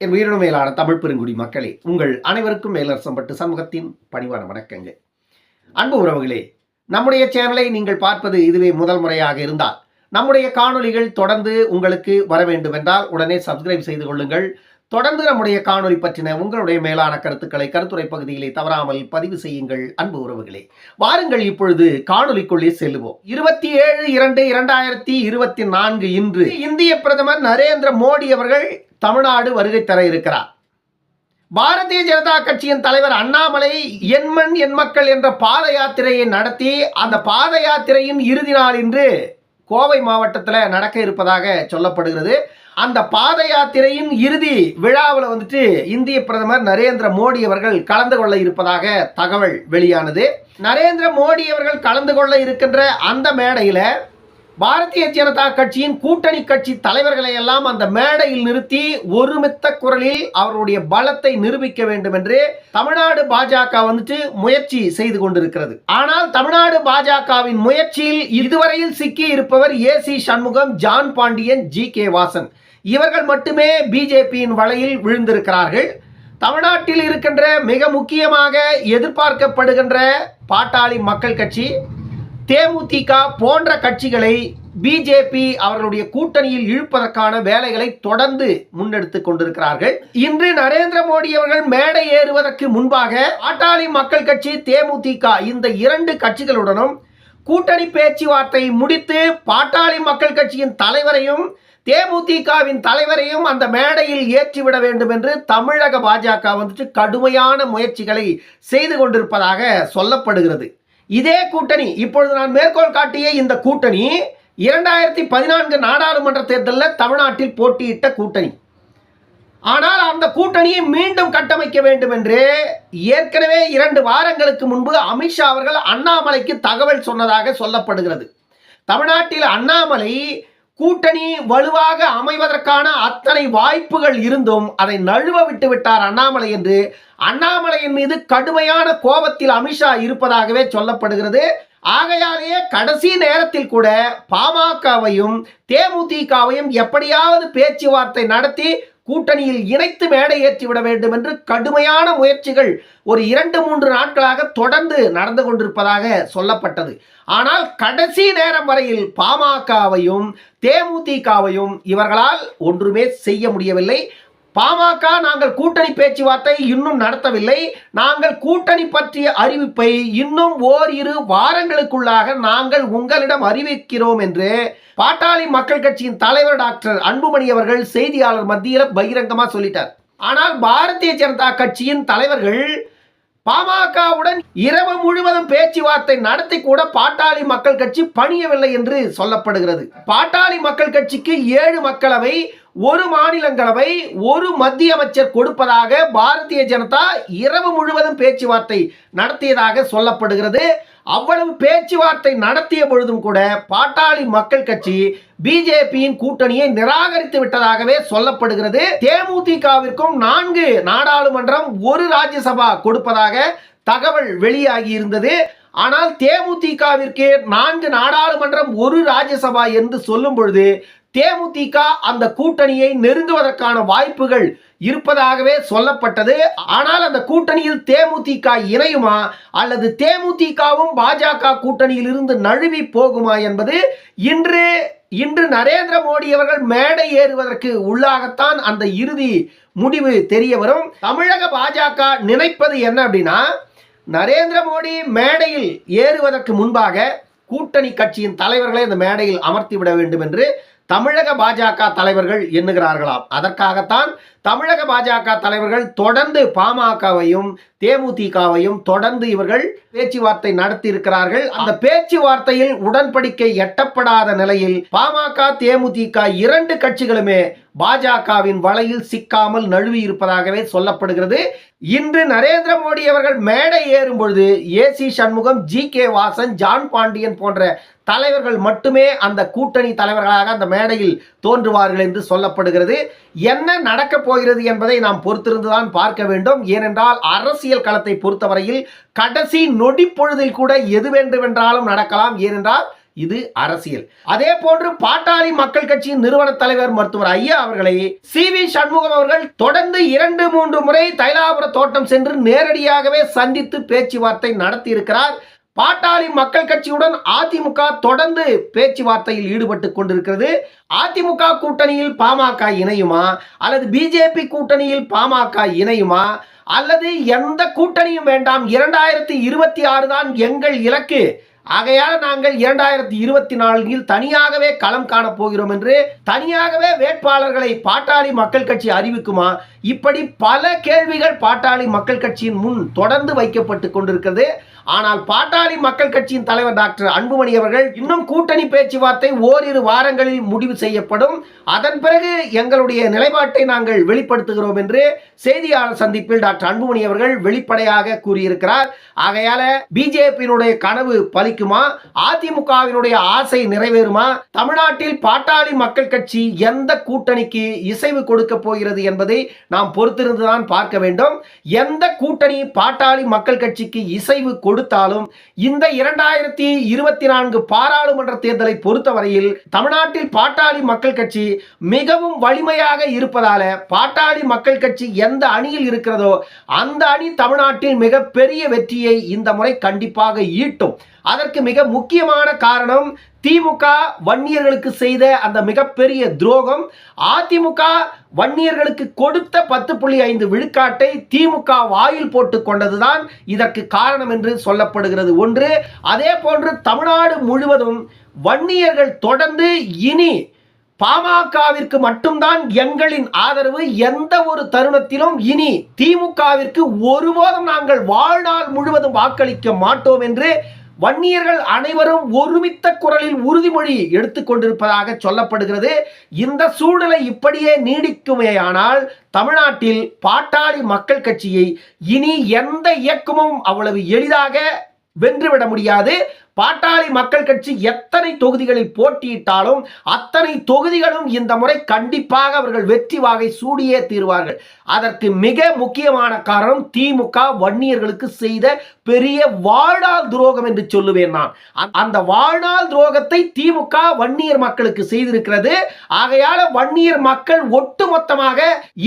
என் உயிரின மேலான தமிழ் பெருங்குடி மக்களே உங்கள் அனைவருக்கும் மேலரசம்பட்டு சமூகத்தின் பணிவான வணக்கங்க அன்பு உறவுகளே நம்முடைய சேனலை நீங்கள் பார்ப்பது இதுவே முதல் முறையாக இருந்தால் நம்முடைய காணொளிகள் தொடர்ந்து உங்களுக்கு வர வேண்டும் என்றால் உடனே சப்ஸ்கிரைப் செய்து கொள்ளுங்கள். தொடர்ந்து நம்முடைய காணொலி பற்றின உங்களுடைய மேலான கருத்துக்களை கருத்துரை பகுதியிலே தவறாமல் பதிவு செய்யுங்கள் அன்பு உறவுகளே. வாருங்கள் இப்பொழுது காணொலிக்குள்ளே செல்லுவோம். இருபத்தி ஏழு இரண்டு இரண்டாயிரத்தி இருபத்தி நான்கு இன்று இந்திய பிரதமர் நரேந்திர மோடி அவர்கள் தமிழ்நாடு வருகை தர இருக்கிறார். பாரதிய ஜனதா கட்சியின் தலைவர் அண்ணாமலை எண்மண் எண் மக்கள் என்ற பாத யாத்திரையை நடத்தி அந்த பாத யாத்திரையின் இறுதி நாள் இன்று கோவை மாவட்டத்தில் நடக்க இருப்பதாக சொல்லப்படுகிறது. அந்த பாத யாத்திரையின் இறுதி விழாவில் வந்துட்டு இந்திய பிரதமர் நரேந்திர மோடி அவர்கள் கலந்து கொள்ள இருப்பதாக தகவல் வெளியானது. நரேந்திர மோடி அவர்கள் கலந்து கொள்ள இருக்கின்ற அந்த மேடையில் பாரதிய ஜனதா கட்சியின் கூட்டணி கட்சி தலைவர்களை எல்லாம் அந்த மேடையில் நிறுத்தி ஒருமித்த குரலில் அவருடைய பலத்தை நிரூபிக்க வேண்டும் என்று தமிழ்நாடு பாஜக வந்துட்டு முயற்சி செய்து கொண்டிருக்கிறது. ஆனால் தமிழ்நாடு பாஜகவின் முயற்சியில் இதுவரையில் சிக்கி இருப்பவர் A C Shanmugam John Pandian G K Vasan. இவர்கள் மட்டுமே பிஜேபியின் வலையில் விழுந்திருக்கிறார்கள். தமிழ்நாட்டில் இருக்கின்ற மிக முக்கியமாக எதிர்பார்க்கப்படுகின்ற பாட்டாளி மக்கள் கட்சி தேமுதிக போன்ற கட்சிகளை பிஜேபி அவர்களுடைய கூட்டணியில் இழுப்பதற்கான வேலைகளை தொடர்ந்து முன்னெடுத்து கொண்டிருக்கிறார்கள். இன்று நரேந்திர மோடி அவர்கள் மேடை ஏறுவதற்கு முன்பாக பாட்டாளி மக்கள் கட்சி தேமுதிக இந்த இரண்டு கட்சிகளுடனும் கூட்டணி பேச்சுவார்த்தை முடித்து பாட்டாளி மக்கள் கட்சியின் தலைவரையும் தேமுதிகவின் தலைவரையும் அந்த மேடையில் ஏற்றிவிட வேண்டும் என்று தமிழக பாஜக வந்துட்டு கடுமையான முயற்சிகளை செய்து கொண்டிருப்பதாக சொல்லப்படுகிறது. இதே கூட்டணி இப்பொழுது நான் மேற்கோள் காட்டிய இந்த கூட்டணி இரண்டாயிரத்தி பதினான்கு நாடாளுமன்ற தேர்தலில் தமிழ்நாட்டில் போட்டியிட்ட கூட்டணி. ஆனால் அந்த கூட்டணியை மீண்டும் கட்டமைக்க வேண்டும் என்று ஏற்கனவே இரண்டு வாரங்களுக்கு முன்பு அமித்ஷா அவர்கள் அண்ணாமலைக்கு தகவல் சொன்னதாக சொல்லப்படுகிறது. தமிழ்நாட்டில் அண்ணாமலை கூட்டணி வலுவாக அமைவதற்கான அத்தனை வாய்ப்புகள் இருந்தும் அதை நழுவ விட்டு விட்டார் அண்ணாமலை என்று. அண்ணாமலையின் மீது கடுமையான கோபத்தில் அமித்ஷா இருப்பதாகவே சொல்லப்படுகிறது. ஆகையாலேயே கடைசி நேரத்தில் கூட பாமகவையும் தேமுதிகவையும் எப்படியாவது பேச்சுவார்த்தை நடத்தி கூட்டணியில் இணைத்து மேடை ஏற்றிவிட வேண்டும் என்று கடுமையான முயற்சிகள் ஒரு இரண்டு மூன்று நாட்களாக தொடர்ந்து நடந்து கொண்டிருப்பதாக சொல்லப்பட்டது. ஆனால் கடைசி நேரம் வரையில் பாமகவையும் தேமுதிகவையும் இவர்களால் ஒன்றுமே செய்ய முடியவில்லை. பாமக நாங்கள் கூட்டணி பேச்சுவார்த்தை இன்னும் நடத்தவில்லை. நாங்கள் கூட்டணி பற்றிய அறிவிப்பை இன்னும் ஓரிரு வாரங்களுக்குள்ளாக நாங்கள் உங்களிடம் அறிவிக்கிறோம் என்று பாட்டாளி மக்கள் கட்சியின் தலைவர் டாக்டர் அன்புமணி அவர்கள் செய்தியாளர் மத்தியில் பகிரங்கமாக சொல்லிட்டார். ஆனால் பாரதிய ஜனதா கட்சியின் தலைவர்கள் பாமகவுடன் இரவு முழுவதும் பேச்சுவார்த்தை நடத்தி கூட பாட்டாளி மக்கள் கட்சி பணியவில்லை என்று சொல்லப்படுகிறது. பாட்டாளி மக்கள் கட்சிக்கு ஏழு மக்களவை ஒரு மாநிலங்களவை ஒரு மத்திய அமைச்சர் கொடுப்பதாக பாரதிய ஜனதா இரவு முழுவதும் பேச்சுவார்த்தை நடத்தியதாக சொல்லப்படுகிறது. அவ்வளவு பேச்சுவார்த்தை நடத்திய பொழுதும் கூட பாட்டாளி மக்கள் கட்சி பிஜேபியின் கூட்டணியை நிராகரித்து விட்டதாகவே சொல்லப்படுகிறது. தேமுதிகவிற்கும் நான்கு நாடாளுமன்றம் ஒரு ராஜ்யசபா கொடுப்பதாக தகவல் வெளியாகி இருந்தது. ஆனால் தேமுதிகவிற்கு நான்கு நாடாளுமன்றம் ஒரு ராஜ்யசபா என்று சொல்லும் பொழுது தேமுதிக அந்த கூட்டணியை நெருங்குவதற்கான வாய்ப்புகள் இருப்பதாகவே சொல்லப்பட்டது. ஆனால் அந்த கூட்டணியில் தேமுதிக இணையுமா? அல்லது தேமுதிகவும் பாஜக கூட்டணியில் இருந்து நழுவி போகுமா என்பது இன்று இன்று நரேந்திர மோடி அவர்கள் மேடை ஏறுவதற்கு உள்ளாகத்தான் அந்த இறுதி முடிவு தெரிய வரும். தமிழக பாஜக நினைப்பது என்ன அப்படின்னா நரேந்திர மோடி மேடையில் ஏறுவதற்கு முன்பாக கூட்டணி கட்சியின் தலைவர்களை இந்த மேடையில் அமர்த்தி விட வேண்டும் என்று தமிழக பாஜக தலைவர்கள் எண்ணுகிறார்களாம். அதற்காகத்தான் தமிழக பாஜக தலைவர்கள் தொடர்ந்து பாமகவையும் தேமுதிகவையும் தொடர்ந்து இவர்கள் பேச்சுவார்த்தை நடத்தி இருக்கிறார்கள் அந்த பேச்சுவார்த்தையில் உடன்படிக்கை எட்டப்படாத நிலையில் பாமக தேமுதிக இரண்டு கட்சிகளுமே பாஜகவின் வலையில் சிக்காமல் நழுவி இருப்பதாகவே சொல்லப்படுகிறது. இன்று நரேந்திர மோடி அவர்கள் மேடை ஏறும் பொழுது AC Shanmugam G K Vasan John Pandian போன்ற தலைவர்கள் மட்டுமே அந்த கூட்டணி தலைவர்களாக அந்த மேடையில் தோன்றுவார்கள் என்று சொல்லப்படுகிறது. என்ன நடக்கப் போகிறது என்பதை நாம் பொறுத்திருந்துதான் பார்க்க வேண்டும். ஏனென்றால் அரசியல் களத்தை பொறுத்தவரையில் கடைசி நொடி பொழுதில் கூட எது வேண்டுமென்றாலும் நடக்கலாம். ஏனென்றால் இது அரசியல். அதே போன்று பாட்டாளி மக்கள் கட்சியின் நிறுவன தலைவர் மருத்துவர் ஐயா அவர்களை சி வி சண்முகம் அவர்கள் தொடர்ந்து இரண்டு மூன்று முறை தைலாபுர தோட்டம் சென்று நேரடியாகவே சந்தித்து பேச்சுவார்த்தை நடத்தி இருக்கிறார் பாட்டாளி மக்கள் கட்சியுடன் அதிமுக தொடர்ந்து பேச்சுவார்த்தையில் ஈடுபட்டு கொண்டிருக்கிறது. அதிமுக கூட்டணியில் பாமக இணையுமா? அல்லது பிஜேபி கூட்டணியில் பாமக இணையுமா? அல்லது எந்த கூட்டணியும் வேண்டாம் இரண்டாயிரத்தி இருபத்தி ஆறு தான் எங்கள் இலக்கு. ஆகையால் நாங்கள் இரண்டாயிரத்தி இருபத்தி நான்கில் தனியாகவே களம் காணப் போகிறோம் என்று தனியாகவே வேட்பாளர்களை பாட்டாளி மக்கள் கட்சி அறிவிக்குமா இப்படி பல கேள்விகள் பாட்டாளி மக்கள் கட்சியின் முன் தொடர்ந்து வைக்கப்பட்டு கொண்டிருக்கிறது. ஆனால் பாட்டாளி மக்கள் கட்சியின் தலைவர் டாக்டர் அன்புமணி அவர்கள் இன்னும் கூட்டணி பேச்சுவார்த்தை ஓரிரு வாரங்களில் முடிவு செய்யப்படும். அதன் பிறகு எங்களுடைய நிலைப்பாட்டை நாங்கள் வெளிப்படுத்துகிறோம் என்று செய்தியாளர் சந்திப்பில் டாக்டர் அன்புமணி அவர்கள் வெளிப்படையாக கூறியிருக்கிறார். ஆகையால பிஜேபியினுடைய கனவு பலிக்குமா? அதிமுகவினுடைய ஆசை நிறைவேறுமா? தமிழ்நாட்டில் பாட்டாளி மக்கள் கட்சி எந்த கூட்டணிக்கு இசைவு கொடுக்க போகிறது என்பதை நாம் பொறுத்திருந்துதான் பார்க்க வேண்டும். எந்த கூட்டணி பாட்டாளி மக்கள் கட்சிக்கு இசைவு கொடுத்தாலும் இந்த இரண்டாயிரத்தி இருபத்தி நான்கு பாராளுமன்ற தேர்தலை பொறுத்தவரையில் தமிழ்நாட்டில் பாட்டாளி மக்கள் கட்சி மிகவும் வலிமையாக இருப்பதால பாட்டாளி மக்கள் கட்சி எந்த அணியில் இருக்கிறதோ அந்த அணி தமிழ்நாட்டில் மிகப்பெரிய வெற்றியை இந்த முறை கண்டிப்பாக ஈட்டும். அதற்கு மிக முக்கியமான காரணம் திமுக வன்னியர்களுக்கு செய்த அந்த மிகப்பெரிய துரோகம். அதிமுக வன்னியர்களுக்கு கொடுத்த பத்து புள்ளி ஐந்து விழுக்காட்டை திமுக வாயில் போட்டு கொண்டதுதான் இதற்கு காரணம் என்று சொல்லப்படுகிறது ஒன்று. அதே போன்று தமிழ்நாடு முழுவதும் வன்னியர்கள் தொடர்ந்து இனி பாமகவிற்கு மட்டும்தான் எங்களின் ஆதரவு எந்த ஒரு தருணத்திலும் இனி திமுகவிற்கு ஒருபோதும் நாங்கள் வாழ்நாள் முழுவதும் வாக்களிக்க மாட்டோம் என்று வன்னியர்கள் அனைவரும் ஒருமித்த குரலில் உறுதிமொழி எடுத்துக்கொண்டிருப்பதாக சொல்லப்படுகிறது. இந்த சூழ்நிலை இப்படியே நீடிக்குமேயானால் தமிழ்நாட்டில் பாட்டாளி மக்கள் கட்சியை இனி எந்த இயக்கமும் அவ்வளவு எளிதாக வென்றுவிட முடியாது. பாட்டாளி மக்கள் கட்சி எத்தனை தொகுதிகளில் போட்டியிட்டாலும் அத்தனை தொகுதிகளும் இந்த முறை கண்டிப்பாக அவர்கள் வெற்றி வாகை சூடியே தீர்வார்கள். அதற்கு மிக முக்கியமான காரணம் திமுக வன்னியர்களுக்கு செய்த பெரிய வாழ்நாள் துரோகம் என்று சொல்லுவேன் நான். அந்த வாழ்நாள் துரோகத்தை திமுக வன்னியர் மக்களுக்கு செய்திருக்கிறது. ஆகையால வன்னியர் மக்கள் ஒட்டுமொத்தமாக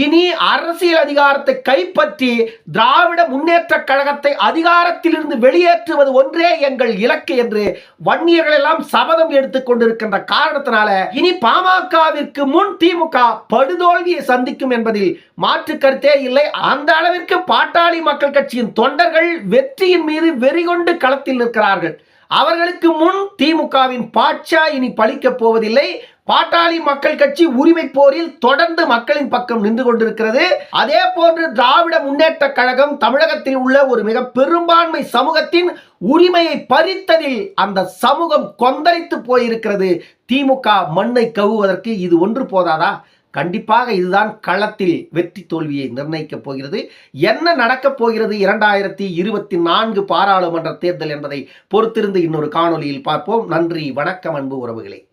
இனி அரசியல் அதிகாரத்தை கைப்பற்றி திராவிட முன்னேற்ற கழகத்தை அதிகாரத்திலிருந்து வெளியேற்றுவது ஒன்றே எங்கள் இலக்கு என்று வன்னியர்கள் எல்லாம் சபதம் எடுத்துக் கொண்டிருக்கின்ற காரணத்தினால இனி பாமகவிற்கு முன் திமுக படுதோல்வியை சந்திக்கும் என்பதில் மாற்று கருத்தே இல்லை. அந்த அளவிற்கு பாட்டாளி மக்கள் கட்சியின் தொண்டர்கள் வெற்றியின் மீது வெறிகொண்டு களத்தில் நிற்கிறார்கள். அவர்களுக்கு முன் திமுகவின் பாட்சா இனி பழிக்கப் போவதில்லை. பாட்டாளி மக்கள் கட்சி உரிமை போரில் தொடர்ந்து மக்களின் பக்கம் நின்று கொண்டிருக்கிறது. அதே போன்று திராவிட முன்னேற்ற கழகம் தமிழகத்தில் உள்ள ஒரு மிக பெரும்பான்மை சமூகத்தின் உரிமையை பறித்ததில் அந்த சமூகம் கொந்தளித்து போயிருக்கிறது. திமுக மண்ணை கவுவதற்கு இது ஒன்று போதாதா? கண்டிப்பாக இதுதான் களத்தில் வெற்றி தோல்வியை நிர்ணயிக்கப் போகிறது. என்ன நடக்கப் போகிறது? இரண்டாயிரத்தி இருபத்தி நான்கு பாராளுமன்ற தேர்தல் என்பதை பொறுத்திருந்து இன்னொரு காணொளியில் பார்ப்போம். நன்றி வணக்கம் அன்பு உறவுகளே.